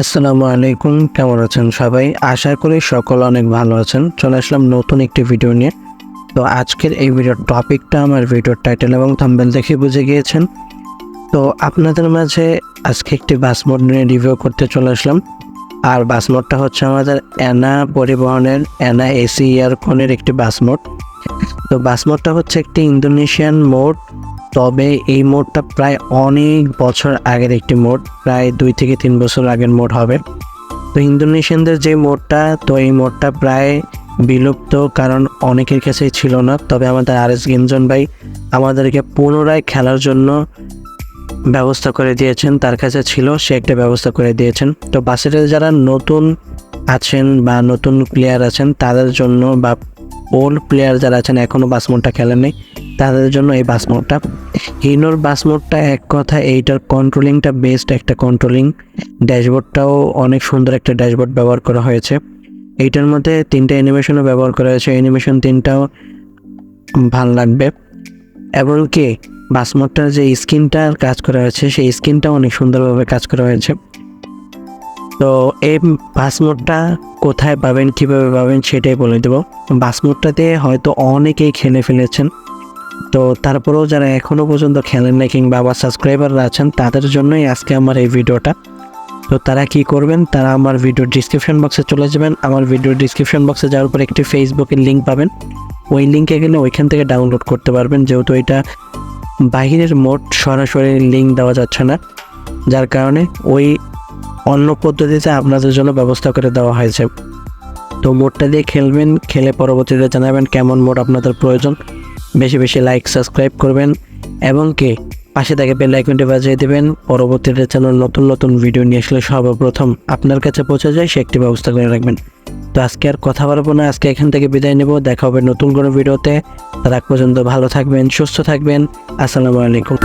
আসসালামু আলাইকুম, কেমন আছেন সবাই? আশা করি সকল অনেক ভালো আছেন। চলে আসলাম নতুন একটি ভিডিও নিয়ে। তো আজকের এই ভিডিওর টপিকটা আমার ভিডিওর টাইটেল এবং থাম্বেল দেখে বুঝে গিয়েছেন। তো আপনাদের মাঝে আজকে একটি বাস মোড নিয়ে রিভিউ করতে চলে আসলাম। আর বাস মোডটা হচ্ছে আমাদের অ্যানা পরিবহনের অ্যানা এসি ইয়ারকনের একটি বাস মোড তো বাস মোডটা হচ্ছে একটি ইন্দোনেশিয়ান মোড তবে এই মোডটা প্রায় অনেক বছর আগের একটি মোড, প্রায় দুই থেকে তিন বছর আগের মোড হবে। তো ইন্দোনেশিয়ানদের যে মোডটা, তো এই মোডটা প্রায় বিলুপ্ত কারণ অনেকের কাছেই ছিল না। তবে আমাদের আর এস গেমজন ভাই আমাদেরকে পুনরায় খেলার জন্য ব্যবস্থা করে দিয়েছেন, তার কাছে ছিল, সে একটা ব্যবস্থা করে দিয়েছেন। তো বাসেটে যারা নতুন আছেন বা নতুন প্লেয়ার আছেন, তাদের জন্য বা ওল্ড প্লেয়ার যারা আছেন এখনও বাস মোডটা খেলেননি তাদের জন্য এই বাস মোডটা হিনোর বাস মোডটা এক কথা, এইটার কন্ট্রোলিংটা বেস্ট একটা কন্ট্রোলিং ড্যাশবোর্ডটাও অনেক সুন্দর একটা ড্যাশবোর্ড ব্যবহার করা হয়েছে। এইটার মধ্যে তিনটা অ্যানিমেশনও ব্যবহার করা হয়েছে। অ্যানিমেশন তিনটাও ভালো লাগবে। এমনকি বাস মোডটার যে স্ক্রিনটার কাজ করা হয়েছে, সেই স্ক্রিনটাও অনেক সুন্দরভাবে কাজ করা হয়েছে। তো এই বাস মোডটা কোথায় পাবেন, কীভাবে পাবেন, সেটাই বলে দেবো। বাস মোডটাতে হয়তো অনেকেই খেলে ফেলেছেন। তো তারপরেও যারা এখনও পর্যন্ত খেলেন না কিংবা আমার সাবস্ক্রাইবাররা আছেন, তাদের জন্যই আজকে আমার এই ভিডিওটা। তো তারা কি করবেন, তারা আমার ভিডিওর ডিসক্রিপশন বক্সে চলে যাবেন। আমার ভিডিওর ডিসক্রিপশন বক্সে যাওয়ার পর একটি ফেসবুকের লিঙ্ক পাবেন। ওই লিঙ্কে গেলে ওইখান থেকে ডাউনলোড করতে পারবেন। যেহেতু এটা বাহিরের মোড সরাসরি লিঙ্ক দেওয়া যাচ্ছে না, যার কারণে ওই অন্য পদ্ধতিতে আপনাদের জন্য ব্যবস্থা করে দেওয়া হয়েছে। তো মোডটা দিয়ে খেলবেন, খেলে পরবর্তীতে জানাবেন কেমন মোড আপনাদের প্রয়োজন। বেশি বেশি লাইক সাবস্ক্রাইব করবেন এবং কি পাশে থাকে বেল আইকনটি বাজিয়ে দেবেন। পরবর্তীতে যেন নতুন নতুন ভিডিও নিয়ে আসলে সর্বপ্রথম আপনার কাছে পৌঁছে যায়, সে একটি ব্যবস্থা করে রাখবেন। তো আজকে আর কথা বলব না, আজকে এখান থেকে বিদায় নেব। দেখা হবে নতুন কোনো ভিডিওতে তার পর্যন্ত ভালো থাকবেন, সুস্থ থাকবেন। আসসালামু আলাইকুম।